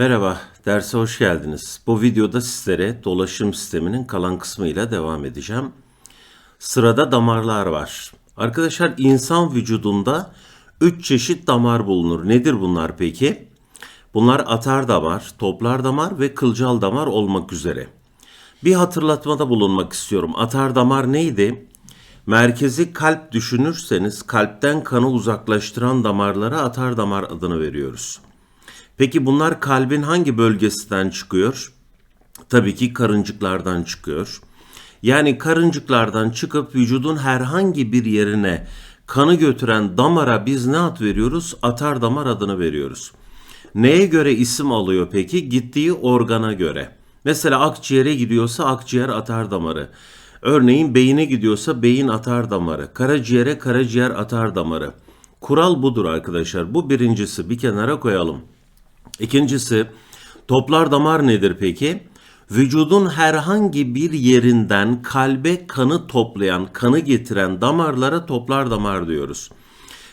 Merhaba, derse hoş geldiniz. Bu videoda sizlere dolaşım sisteminin kalan kısmıyla devam edeceğim. Sırada damarlar var. Arkadaşlar insan vücudunda 3 çeşit damar bulunur. Nedir bunlar peki? Bunlar atar damar, toplar damar ve kılcal damar olmak üzere. Bir hatırlatmada bulunmak istiyorum. Atar damar neydi? Merkezi kalp düşünürseniz kalpten kanı uzaklaştıran damarlara atar damar adını veriyoruz. Peki bunlar kalbin hangi bölgesinden çıkıyor? Tabii ki karıncıklardan çıkıyor. Yani karıncıklardan çıkıp vücudun herhangi bir yerine kanı götüren damara biz ne ad veriyoruz? Atar damar adını veriyoruz. Neye göre isim alıyor peki? Gittiği organa göre. Mesela akciğere gidiyorsa akciğer atar damarı. Örneğin beyine gidiyorsa beyin atar damarı. Karaciğere karaciğer atar damarı. Kural budur arkadaşlar. Bu birincisi bir kenara koyalım. İkincisi toplar damar nedir peki? Vücudun herhangi bir yerinden kalbe kanı toplayan, kanı getiren damarlara toplar damar diyoruz.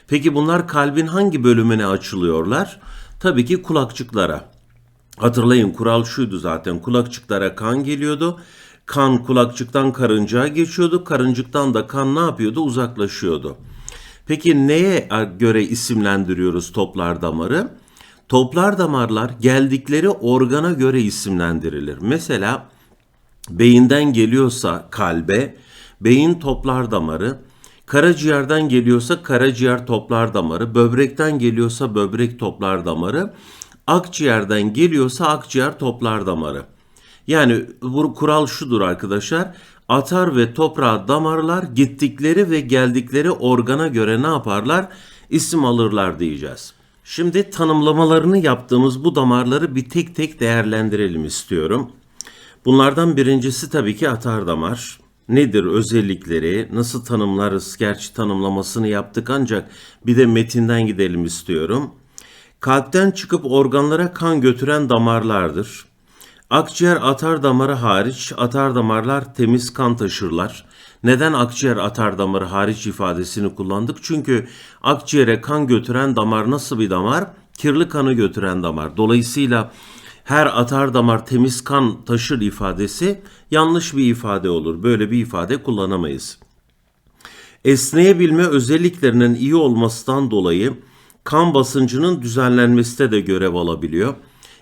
Peki bunlar kalbin hangi bölümüne açılıyorlar? Tabii ki kulakçıklara. Hatırlayın kural şuydu zaten kulakçıklara kan geliyordu. Kan kulakçıktan karıncaya geçiyordu. Karıncıktan da kan ne yapıyordu? Uzaklaşıyordu. Peki neye göre isimlendiriyoruz toplar damarı? Toplar damarlar geldikleri organa göre isimlendirilir. Mesela beyinden geliyorsa kalbe, beyin toplar damarı, karaciğerden geliyorsa karaciğer toplar damarı, böbrekten geliyorsa böbrek toplar damarı, akciğerden geliyorsa akciğer toplar damarı. Yani bu kural şudur arkadaşlar. Atar ve toprağa damarlar gittikleri ve geldikleri organa göre ne yaparlar? İsim alırlar diyeceğiz. Şimdi tanımlamalarını yaptığımız bu damarları bir tek tek değerlendirelim istiyorum. Bunlardan birincisi tabii ki atar damar. Nedir özellikleri, nasıl tanımlarız? Gerçi tanımlamasını yaptık ancak bir de metinden gidelim istiyorum. Kalpten çıkıp organlara kan götüren damarlardır. Akciğer atar damarı hariç atar damarlar temiz kan taşırlar. Neden akciğer atar damarı hariç ifadesini kullandık? Çünkü akciğere kan götüren damar nasıl bir damar? Kirli kanı götüren damar. Dolayısıyla her atar damar temiz kan taşır ifadesi yanlış bir ifade olur. Böyle bir ifade kullanamayız. Esneyebilme özelliklerinin iyi olmasından dolayı kan basıncının düzenlenmesinde de görev alabiliyor.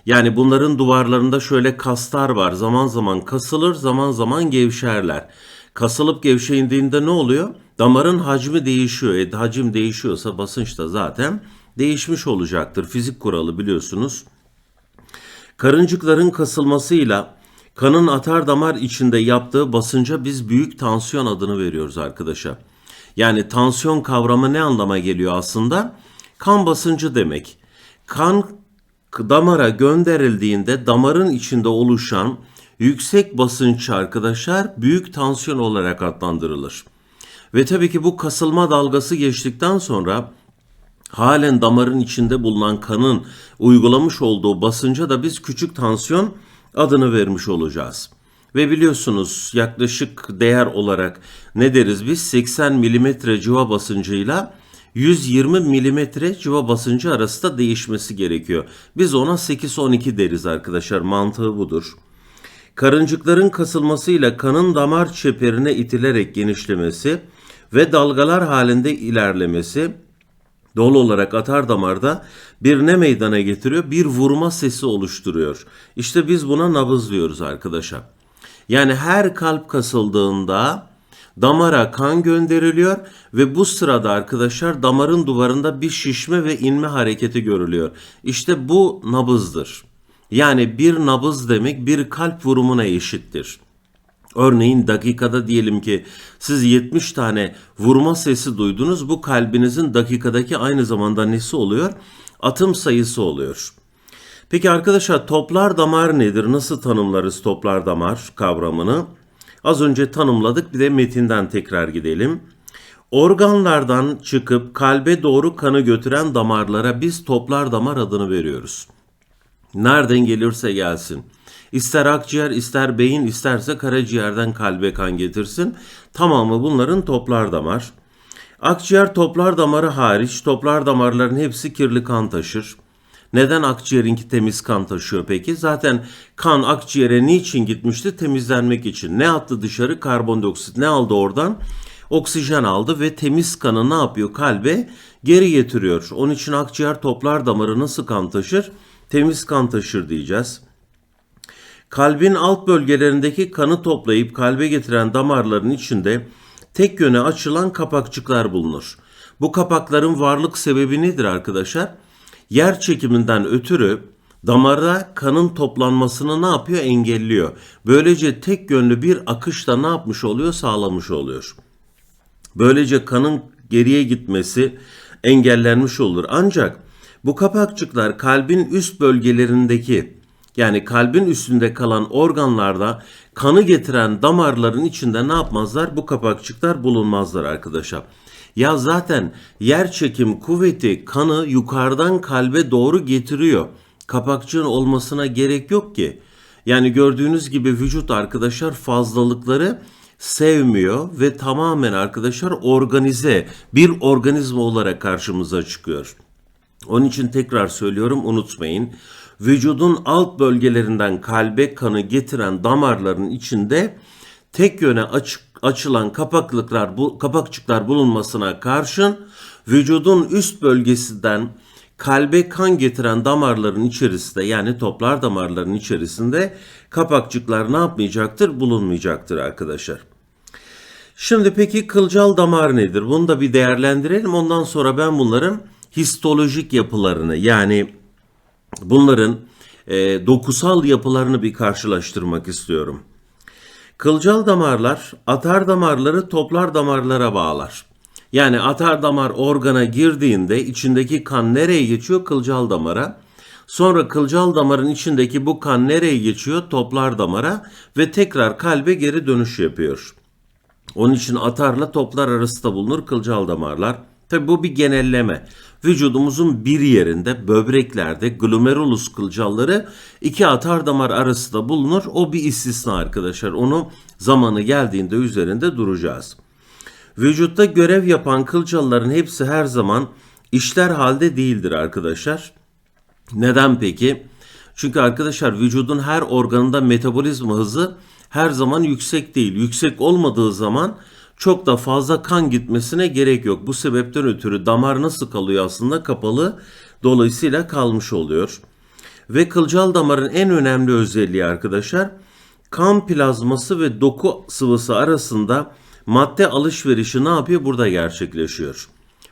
Yani bunların duvarlarında şöyle kaslar var. Zaman zaman kasılır, zaman zaman gevşerler. Kasılıp gevşeğindiğinde ne oluyor? Damarın hacmi değişiyor. E, hacim değişiyorsa basınç da zaten değişmiş olacaktır. Fizik kuralı biliyorsunuz. Karıncıkların kasılmasıyla kanın atar damar içinde yaptığı basınca biz büyük tansiyon adını veriyoruz arkadaşa. Yani tansiyon kavramı ne anlama geliyor aslında? Kan basıncı demek. Kan damara gönderildiğinde damarın içinde oluşan yüksek basınç arkadaşlar büyük tansiyon olarak adlandırılır. Ve tabii ki bu kasılma dalgası geçtikten sonra halen damarın içinde bulunan kanın uygulamış olduğu basınca da biz küçük tansiyon adını vermiş olacağız. Ve biliyorsunuz yaklaşık değer olarak ne deriz biz 80 milimetre civa basıncıyla 120 milimetre civa basıncı arasında değişmesi gerekiyor. Biz ona 8-12 deriz arkadaşlar mantığı budur. Karıncıkların kasılmasıyla kanın damar çeperine itilerek genişlemesi ve dalgalar halinde ilerlemesi doğal olarak atar damarda bir ne meydana getiriyor? Bir vurma sesi oluşturuyor. İşte biz buna nabız diyoruz arkadaşlar. Yani her kalp kasıldığında damara kan gönderiliyor ve bu sırada arkadaşlar damarın duvarında bir şişme ve inme hareketi görülüyor. İşte bu nabızdır. Yani bir nabız demek bir kalp vurumuna eşittir. Örneğin dakikada diyelim ki siz 70 tane vurma sesi duydunuz. Bu kalbinizin dakikadaki aynı zamanda nesi oluyor? Atım sayısı oluyor. Peki arkadaşlar toplar damar nedir? Nasıl tanımlarız toplar damar kavramını? Az önce tanımladık bir de metinden tekrar gidelim. Organlardan çıkıp kalbe doğru kanı götüren damarlara biz toplar damar adını veriyoruz. Nereden gelirse gelsin. İster akciğer, ister beyin, isterse karaciğerden kalbe kan getirsin. Tamamı bunların toplar damar. Akciğer toplar damarı hariç toplar damarların hepsi kirli kan taşır. Neden akciğerinki temiz kan taşıyor peki? Zaten kan akciğere niçin gitmişti? Temizlenmek için. Ne attı dışarı? Karbondioksit. Ne aldı oradan? Oksijen aldı ve temiz kanı ne yapıyor? Kalbe geri getiriyor. Onun için akciğer toplar damarı nasıl kan taşır? Temiz kan taşır diyeceğiz. Kalbin alt bölgelerindeki kanı toplayıp kalbe getiren damarların içinde tek yöne açılan kapakçıklar bulunur. Bu kapakların varlık sebebi nedir arkadaşlar? Yer çekiminden ötürü damarda kanın toplanmasını ne yapıyor? Engelliyor. Böylece tek yönlü bir akışla ne yapmış oluyor? Sağlamış oluyor. Böylece kanın geriye gitmesi engellenmiş olur. Ancak bu kapakçıklar kalbin üst bölgelerindeki yani kalbin üstünde kalan organlarda kanı getiren damarların içinde ne yapmazlar? Bu kapakçıklar bulunmazlar arkadaşlar. Ya zaten yer çekim kuvveti kanı yukarıdan kalbe doğru getiriyor. Kapakçığın olmasına gerek yok ki. Yani gördüğünüz gibi vücut arkadaşlar fazlalıkları sevmiyor ve tamamen arkadaşlar organize bir organizma olarak karşımıza çıkıyor. Onun için tekrar söylüyorum unutmayın. Vücudun alt bölgelerinden kalbe kanı getiren damarların içinde tek yöne açık, açılan kapaklıklar bu kapakçıklar bulunmasına karşın vücudun üst bölgesinden kalbe kan getiren damarların içerisinde yani toplar damarların içerisinde kapakçıklar ne yapmayacaktır? Bulunmayacaktır arkadaşlar. Şimdi peki kılcal damar nedir? Bunu da bir değerlendirelim. Ondan sonra ben bunların histolojik yapılarını yani bunların e, dokusal yapılarını bir karşılaştırmak istiyorum. Kılcal damarlar atar damarları toplar damarlara bağlar. Yani atar damar organa girdiğinde içindeki kan nereye geçiyor? Kılcal damara. Sonra kılcal damarın içindeki bu kan nereye geçiyor? Toplar damara ve tekrar kalbe geri dönüş yapıyor. Onun için atarla toplar arasında bulunur kılcal damarlar. Tabi bu bir genelleme. Vücudumuzun bir yerinde böbreklerde glomerulus kılcalları iki atar damar arasında bulunur. O bir istisna arkadaşlar. Onu zamanı geldiğinde üzerinde duracağız. Vücutta görev yapan kılcalların hepsi her zaman işler halde değildir arkadaşlar. Neden peki? Çünkü arkadaşlar vücudun her organında metabolizma hızı her zaman yüksek değil. Yüksek olmadığı zaman çok da fazla kan gitmesine gerek yok. Bu sebepten ötürü damar nasıl kalıyor aslında kapalı dolayısıyla kalmış oluyor. Ve kılcal damarın en önemli özelliği arkadaşlar kan plazması ve doku sıvısı arasında madde alışverişi ne yapıyor? Burada gerçekleşiyor.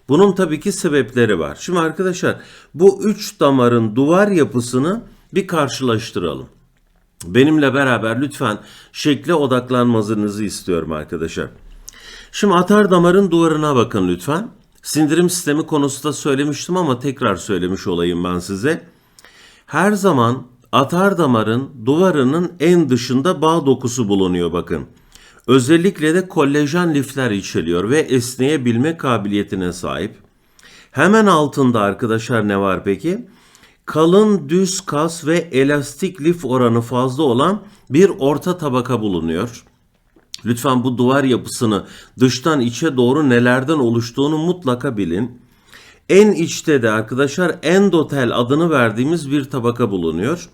Bunun tabii ki sebepleri var. Şimdi arkadaşlar bu üç damarın duvar yapısını bir karşılaştıralım. Benimle beraber lütfen şekle odaklanmanızı istiyorum arkadaşlar. Şimdi atar damarın duvarına bakın lütfen. Sindirim sistemi konusunda söylemiştim ama tekrar söylemiş olayım ben size. Her zaman atar damarın duvarının en dışında bağ dokusu bulunuyor bakın. Özellikle de kollajen lifler içeriyor ve esneyebilme kabiliyetine sahip. Hemen altında arkadaşlar ne var peki? Kalın düz kas ve elastik lif oranı fazla olan bir orta tabaka bulunuyor. Lütfen bu duvar yapısını dıştan içe doğru nelerden oluştuğunu mutlaka bilin. En içte de arkadaşlar endotel adını verdiğimiz bir tabaka bulunuyor.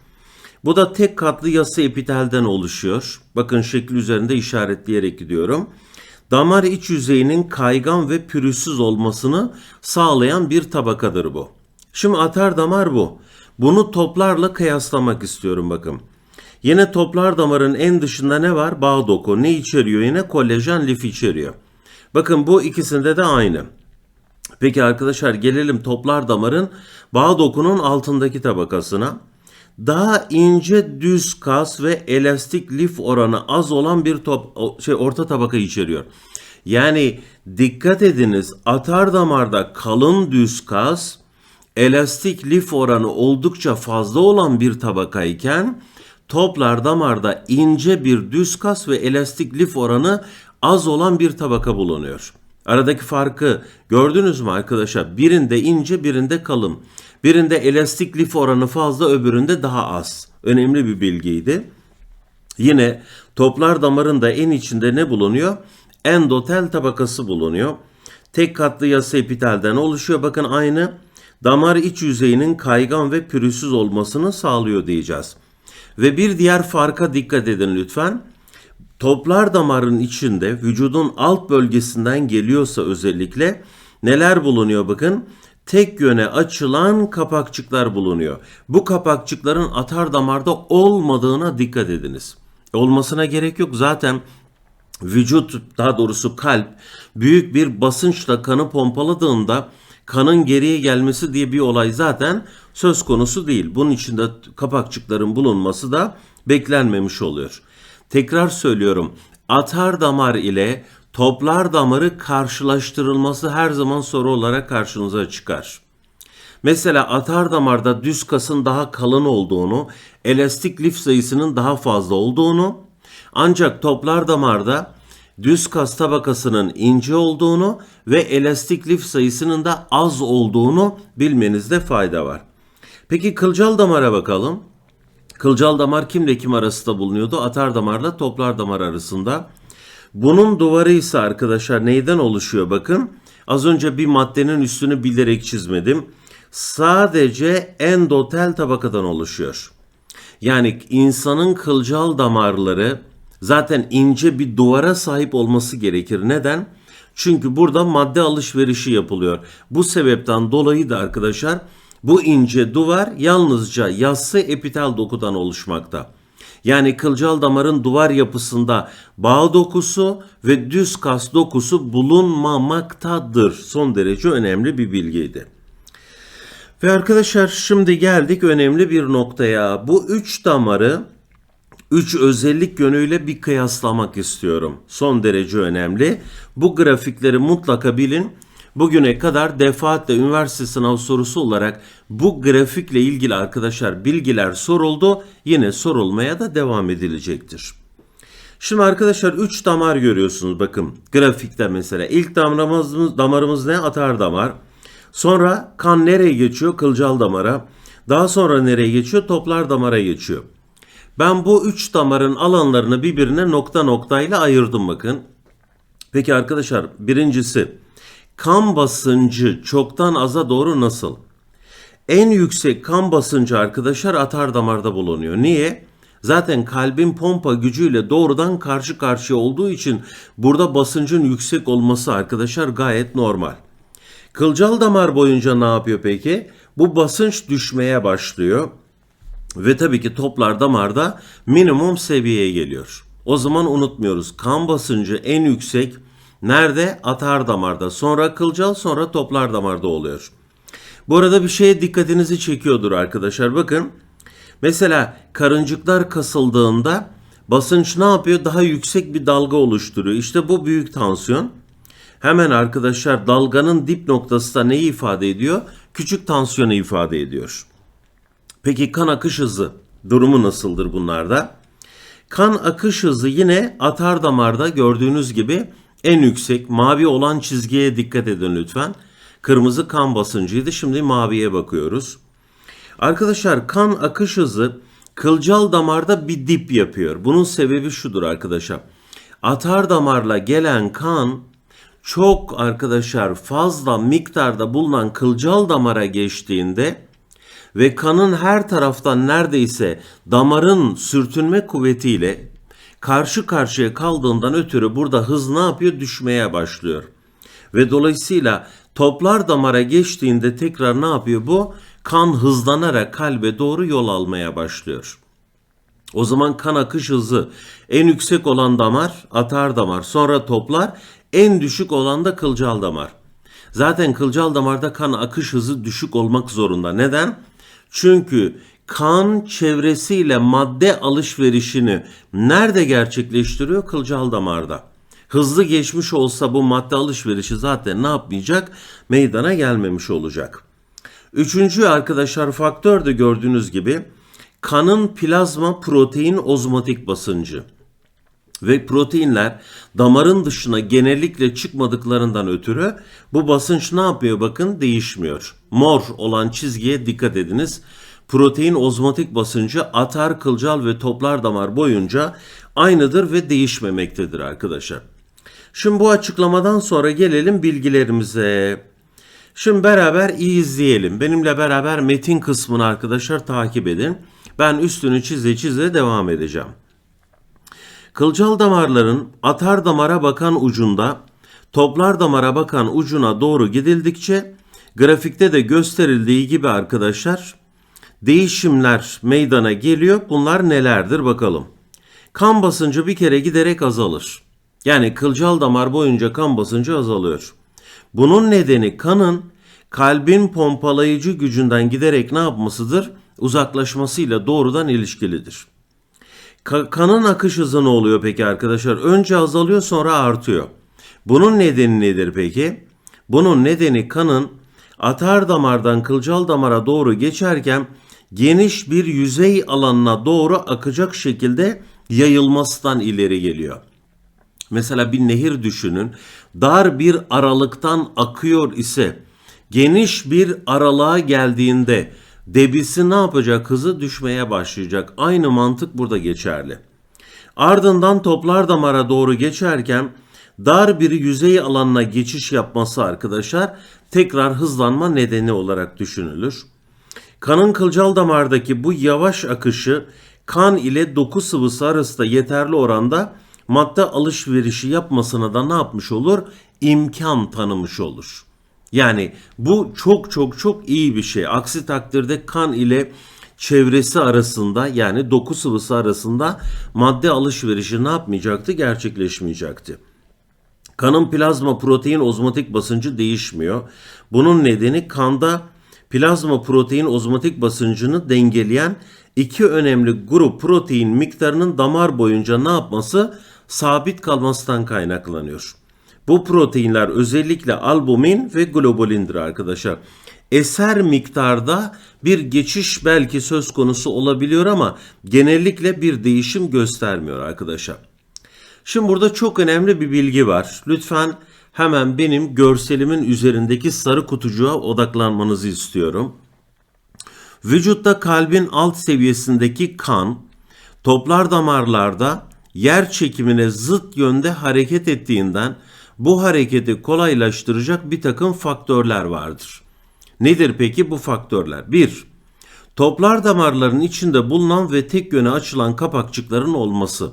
Bu da tek katlı yası epitelden oluşuyor. Bakın şekil üzerinde işaretleyerek gidiyorum. Damar iç yüzeyinin kaygan ve pürüzsüz olmasını sağlayan bir tabakadır bu. Şimdi atar damar bu. Bunu toplarla kıyaslamak istiyorum bakın. Yine toplar damarın en dışında ne var? Bağ doku. Ne içeriyor yine? Kolajen lif içeriyor. Bakın bu ikisinde de aynı. Peki arkadaşlar gelelim toplar damarın bağ dokunun altındaki tabakasına. Daha ince düz kas ve elastik lif oranı az olan bir top şey orta tabaka içeriyor. Yani dikkat ediniz atar damarda kalın düz kas, elastik lif oranı oldukça fazla olan bir tabakayken toplar damarda ince bir düz kas ve elastik lif oranı az olan bir tabaka bulunuyor. Aradaki farkı gördünüz mü arkadaşlar? Birinde ince, birinde kalın. Birinde elastik lif oranı fazla, öbüründe daha az. Önemli bir bilgiydi. Yine toplar damarında en içinde ne bulunuyor? Endotel tabakası bulunuyor. Tek katlı yasa epitelden oluşuyor. Bakın aynı damar iç yüzeyinin kaygan ve pürüzsüz olmasını sağlıyor diyeceğiz. Ve bir diğer farka dikkat edin lütfen. Toplar damarın içinde vücudun alt bölgesinden geliyorsa özellikle neler bulunuyor bakın. Tek yöne açılan kapakçıklar bulunuyor. Bu kapakçıkların atar damarda olmadığına dikkat ediniz. Olmasına gerek yok. Zaten vücut daha doğrusu kalp büyük bir basınçla kanı pompaladığında kanın geriye gelmesi diye bir olay zaten söz konusu değil. Bunun içinde kapakçıkların bulunması da beklenmemiş oluyor. Tekrar söylüyorum. Atar damar ile toplar damarı karşılaştırılması her zaman soru olarak karşınıza çıkar. Mesela atar damarda düz kasın daha kalın olduğunu, elastik lif sayısının daha fazla olduğunu, ancak toplar damarda düz kas tabakasının ince olduğunu ve elastik lif sayısının da az olduğunu bilmenizde fayda var. Peki kılcal damara bakalım. Kılcal damar kimle kim arasında bulunuyordu? Atar damarla toplar damar arasında. Bunun duvarı ise arkadaşlar neyden oluşuyor bakın. Az önce bir maddenin üstünü bilerek çizmedim. Sadece endotel tabakadan oluşuyor. Yani insanın kılcal damarları zaten ince bir duvara sahip olması gerekir. Neden? Çünkü burada madde alışverişi yapılıyor. Bu sebepten dolayı da arkadaşlar bu ince duvar yalnızca yassı epitel dokudan oluşmakta. Yani kılcal damarın duvar yapısında bağ dokusu ve düz kas dokusu bulunmamaktadır. Son derece önemli bir bilgiydi. Ve arkadaşlar şimdi geldik önemli bir noktaya. Bu üç damarı üç özellik yönüyle bir kıyaslamak istiyorum. Son derece önemli. Bu grafikleri mutlaka bilin. Bugüne kadar defaatle üniversite sınav sorusu olarak bu grafikle ilgili arkadaşlar bilgiler soruldu. Yine sorulmaya da devam edilecektir. Şimdi arkadaşlar 3 damar görüyorsunuz bakın grafikte mesela. İlk damarımız, damarımız ne? Atar damar. Sonra kan nereye geçiyor? Kılcal damara. Daha sonra nereye geçiyor? Toplar damara geçiyor. Ben bu üç damarın alanlarını birbirine nokta noktayla ayırdım bakın. Peki arkadaşlar birincisi kan basıncı çoktan aza doğru nasıl? En yüksek kan basıncı arkadaşlar atar damarda bulunuyor. Niye? Zaten kalbin pompa gücüyle doğrudan karşı karşıya olduğu için burada basıncın yüksek olması arkadaşlar gayet normal. Kılcal damar boyunca ne yapıyor peki? Bu basınç düşmeye başlıyor. Ve tabii ki toplar damarda minimum seviyeye geliyor. O zaman unutmuyoruz. Kan basıncı en yüksek nerede? Atar damarda. Sonra kılcal sonra toplar damarda oluyor. Bu arada bir şeye dikkatinizi çekiyordur arkadaşlar. Bakın mesela karıncıklar kasıldığında basınç ne yapıyor? Daha yüksek bir dalga oluşturuyor. İşte bu büyük tansiyon. Hemen arkadaşlar dalganın dip noktası da neyi ifade ediyor? Küçük tansiyonu ifade ediyor. Peki kan akış hızı durumu nasıldır bunlarda? Kan akış hızı yine atar damarda gördüğünüz gibi en yüksek mavi olan çizgiye dikkat edin lütfen. Kırmızı kan basıncıydı. Şimdi maviye bakıyoruz. Arkadaşlar kan akış hızı kılcal damarda bir dip yapıyor. Bunun sebebi şudur arkadaşlar. Atar damarla gelen kan çok arkadaşlar fazla miktarda bulunan kılcal damara geçtiğinde ve kanın her taraftan neredeyse damarın sürtünme kuvvetiyle karşı karşıya kaldığından ötürü burada hız ne yapıyor? Düşmeye başlıyor. Ve dolayısıyla toplar damara geçtiğinde tekrar ne yapıyor bu? Kan hızlanarak kalbe doğru yol almaya başlıyor. O zaman kan akış hızı en yüksek olan damar atar damar sonra toplar en düşük olan da kılcal damar. Zaten kılcal damarda kan akış hızı düşük olmak zorunda. Neden? Çünkü kan çevresiyle madde alışverişini nerede gerçekleştiriyor? Kılcal damarda. Hızlı geçmiş olsa bu madde alışverişi zaten ne yapmayacak? Meydana gelmemiş olacak. Üçüncü arkadaşlar faktör de gördüğünüz gibi kanın plazma protein ozmotik basıncı ve proteinler damarın dışına genellikle çıkmadıklarından ötürü bu basınç ne yapıyor bakın değişmiyor. Mor olan çizgiye dikkat ediniz. Protein ozmotik basıncı atar, kılcal ve toplar damar boyunca aynıdır ve değişmemektedir arkadaşlar. Şimdi bu açıklamadan sonra gelelim bilgilerimize. Şimdi beraber iyi izleyelim. Benimle beraber metin kısmını arkadaşlar takip edin. Ben üstünü çize çize devam edeceğim. Kılcal damarların atar damara bakan ucunda toplar damara bakan ucuna doğru gidildikçe grafikte de gösterildiği gibi arkadaşlar değişimler meydana geliyor. Bunlar nelerdir bakalım. Kan basıncı bir kere giderek azalır. Yani kılcal damar boyunca kan basıncı azalıyor. Bunun nedeni kanın kalbin pompalayıcı gücünden giderek ne yapmasıdır? Uzaklaşmasıyla doğrudan ilişkilidir. Ka- kanın akış hızı ne oluyor peki arkadaşlar? Önce azalıyor sonra artıyor. Bunun nedeni nedir peki? Bunun nedeni kanın atar damardan kılcal damara doğru geçerken geniş bir yüzey alanına doğru akacak şekilde yayılmasından ileri geliyor. Mesela bir nehir düşünün. Dar bir aralıktan akıyor ise geniş bir aralığa geldiğinde debisi ne yapacak? Hızı düşmeye başlayacak. Aynı mantık burada geçerli. Ardından toplar damara doğru geçerken dar bir yüzey alanına geçiş yapması arkadaşlar tekrar hızlanma nedeni olarak düşünülür. Kanın kılcal damardaki bu yavaş akışı kan ile doku sıvısı arasında yeterli oranda madde alışverişi yapmasına da ne yapmış olur? İmkan tanımış olur. Yani bu çok çok çok iyi bir şey. Aksi takdirde kan ile çevresi arasında yani doku sıvısı arasında madde alışverişi ne yapmayacaktı? Gerçekleşmeyecekti. Kanın plazma protein ozmotik basıncı değişmiyor. Bunun nedeni kanda plazma protein ozmotik basıncını dengeleyen iki önemli grup protein miktarının damar boyunca ne yapması? Sabit kalmasından kaynaklanıyor. Bu proteinler özellikle albumin ve globulindir arkadaşlar. Eser miktarda bir geçiş belki söz konusu olabiliyor ama genellikle bir değişim göstermiyor arkadaşlar. Şimdi burada çok önemli bir bilgi var. Lütfen hemen benim görselimin üzerindeki sarı kutucuğa odaklanmanızı istiyorum. Vücutta kalbin alt seviyesindeki kan toplar damarlarda yer çekimine zıt yönde hareket ettiğinden bu hareketi kolaylaştıracak bir takım faktörler vardır. Nedir peki bu faktörler? 1. Toplar damarların içinde bulunan ve tek yöne açılan kapakçıkların olması.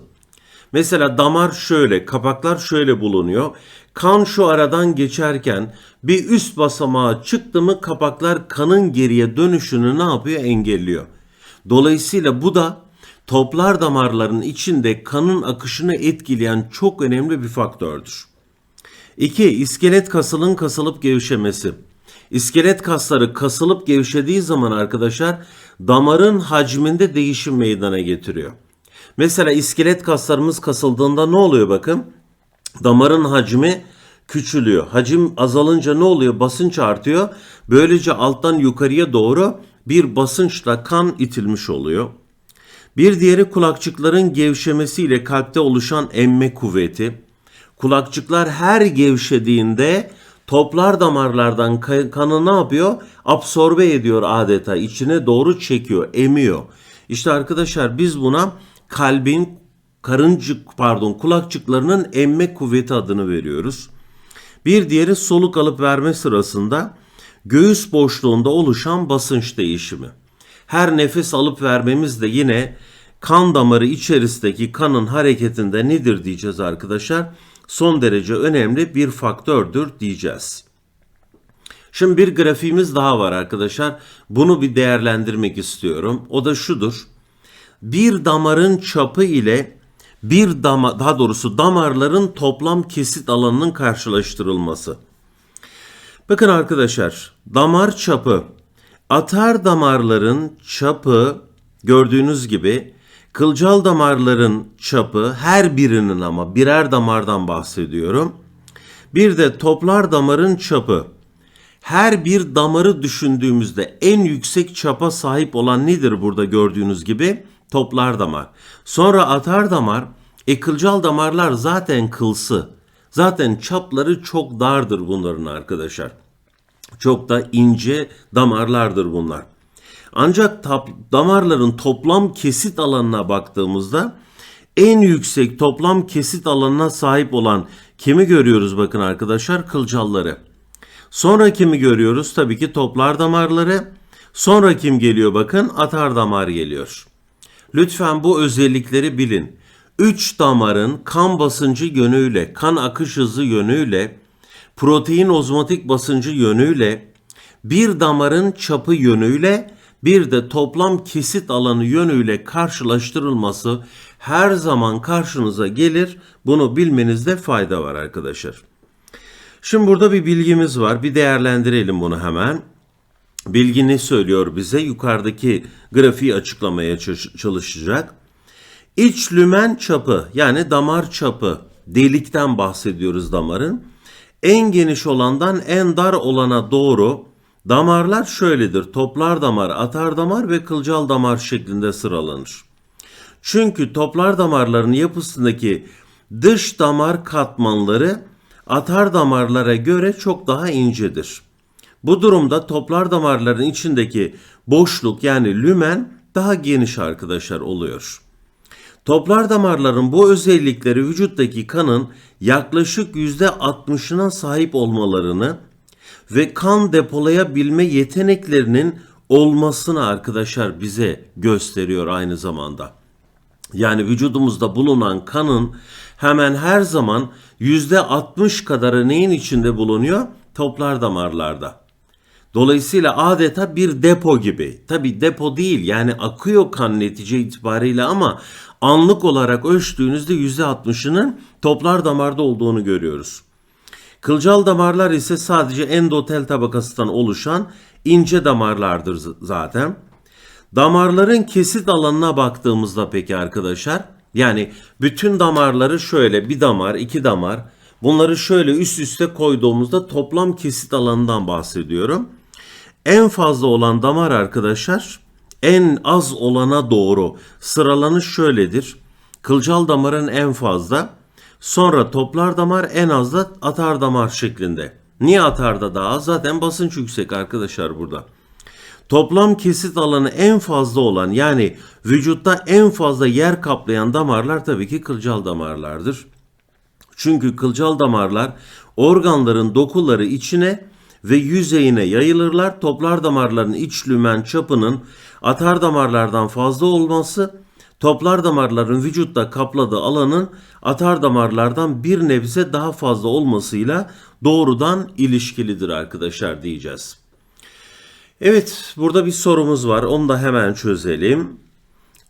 Mesela damar şöyle, kapaklar şöyle bulunuyor. Kan şu aradan geçerken bir üst basamağa çıktı mı kapaklar kanın geriye dönüşünü ne yapıyor? Engelliyor. Dolayısıyla bu da toplar damarların içinde kanın akışını etkileyen çok önemli bir faktördür. 2. İskelet kasılın kasılıp gevşemesi. İskelet kasları kasılıp gevşediği zaman arkadaşlar damarın hacminde değişim meydana getiriyor. Mesela iskelet kaslarımız kasıldığında ne oluyor bakın? Damarın hacmi küçülüyor. Hacim azalınca ne oluyor? Basınç artıyor. Böylece alttan yukarıya doğru bir basınçla kan itilmiş oluyor. Bir diğeri kulakçıkların gevşemesiyle kalpte oluşan emme kuvveti. Kulakçıklar her gevşediğinde toplar damarlardan kanı ne yapıyor? Absorbe ediyor adeta. içine doğru çekiyor, emiyor. İşte arkadaşlar biz buna kalbin karıncık pardon kulakçıklarının emme kuvveti adını veriyoruz. Bir diğeri soluk alıp verme sırasında göğüs boşluğunda oluşan basınç değişimi. Her nefes alıp vermemiz de yine kan damarı içerisindeki kanın hareketinde nedir diyeceğiz arkadaşlar. Son derece önemli bir faktördür diyeceğiz. Şimdi bir grafiğimiz daha var arkadaşlar. Bunu bir değerlendirmek istiyorum. O da şudur bir damarın çapı ile bir dama daha doğrusu damarların toplam kesit alanının karşılaştırılması. Bakın arkadaşlar, damar çapı atar damarların çapı gördüğünüz gibi kılcal damarların çapı her birinin ama birer damardan bahsediyorum. Bir de toplar damarın çapı. Her bir damarı düşündüğümüzde en yüksek çapa sahip olan nedir burada gördüğünüz gibi? toplar damar. Sonra atar damar, e kılcal damarlar zaten kılsı. Zaten çapları çok dardır bunların arkadaşlar. Çok da ince damarlardır bunlar. Ancak tap, damarların toplam kesit alanına baktığımızda en yüksek toplam kesit alanına sahip olan kimi görüyoruz bakın arkadaşlar? Kılcalları. Sonra kimi görüyoruz? Tabii ki toplar damarları. Sonra kim geliyor bakın? Atar damar geliyor. Lütfen bu özellikleri bilin. Üç damarın kan basıncı yönüyle, kan akış hızı yönüyle, protein ozmotik basıncı yönüyle, bir damarın çapı yönüyle, bir de toplam kesit alanı yönüyle karşılaştırılması her zaman karşınıza gelir. Bunu bilmenizde fayda var arkadaşlar. Şimdi burada bir bilgimiz var. Bir değerlendirelim bunu hemen. Bilgi ne söylüyor bize? Yukarıdaki grafiği açıklamaya çalışacak. İç lümen çapı yani damar çapı delikten bahsediyoruz damarın. En geniş olandan en dar olana doğru damarlar şöyledir. Toplar damar, atar damar ve kılcal damar şeklinde sıralanır. Çünkü toplar damarların yapısındaki dış damar katmanları atar damarlara göre çok daha incedir. Bu durumda toplar damarların içindeki boşluk yani lümen daha geniş arkadaşlar oluyor. Toplar damarların bu özellikleri vücuttaki kanın yaklaşık %60'ına sahip olmalarını ve kan depolayabilme yeteneklerinin olmasını arkadaşlar bize gösteriyor aynı zamanda. Yani vücudumuzda bulunan kanın hemen her zaman %60 kadarı neyin içinde bulunuyor? Toplar damarlarda. Dolayısıyla adeta bir depo gibi. Tabi depo değil yani akıyor kan netice itibariyle ama anlık olarak ölçtüğünüzde %60'ının toplar damarda olduğunu görüyoruz. Kılcal damarlar ise sadece endotel tabakasından oluşan ince damarlardır zaten. Damarların kesit alanına baktığımızda peki arkadaşlar yani bütün damarları şöyle bir damar iki damar bunları şöyle üst üste koyduğumuzda toplam kesit alanından bahsediyorum. En fazla olan damar arkadaşlar en az olana doğru sıralanış şöyledir. Kılcal damarın en fazla sonra toplar damar en az da atar damar şeklinde. Niye atarda daha az? Zaten basınç yüksek arkadaşlar burada. Toplam kesit alanı en fazla olan yani vücutta en fazla yer kaplayan damarlar tabii ki kılcal damarlardır. Çünkü kılcal damarlar organların dokuları içine ve yüzeyine yayılırlar. Toplar damarların iç lümen çapının atar damarlardan fazla olması toplar damarların vücutta kapladığı alanın atar damarlardan bir nebze daha fazla olmasıyla doğrudan ilişkilidir arkadaşlar diyeceğiz. Evet, burada bir sorumuz var. Onu da hemen çözelim.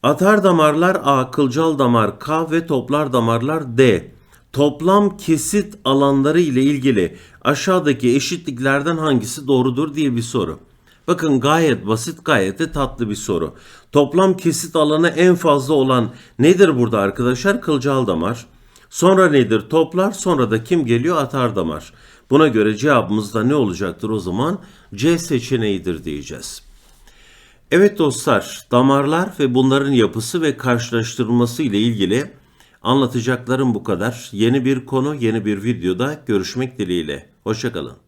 Atar damarlar A, kılcal damar K ve toplar damarlar D. Toplam kesit alanları ile ilgili aşağıdaki eşitliklerden hangisi doğrudur diye bir soru. Bakın gayet basit, gayet de tatlı bir soru. Toplam kesit alanı en fazla olan nedir burada arkadaşlar? Kılcal damar. Sonra nedir? Toplar. Sonra da kim geliyor? Atar damar. Buna göre cevabımız da ne olacaktır o zaman? C seçeneğidir diyeceğiz. Evet dostlar, damarlar ve bunların yapısı ve karşılaştırılması ile ilgili anlatacaklarım bu kadar. Yeni bir konu, yeni bir videoda görüşmek dileğiyle. Hoşçakalın.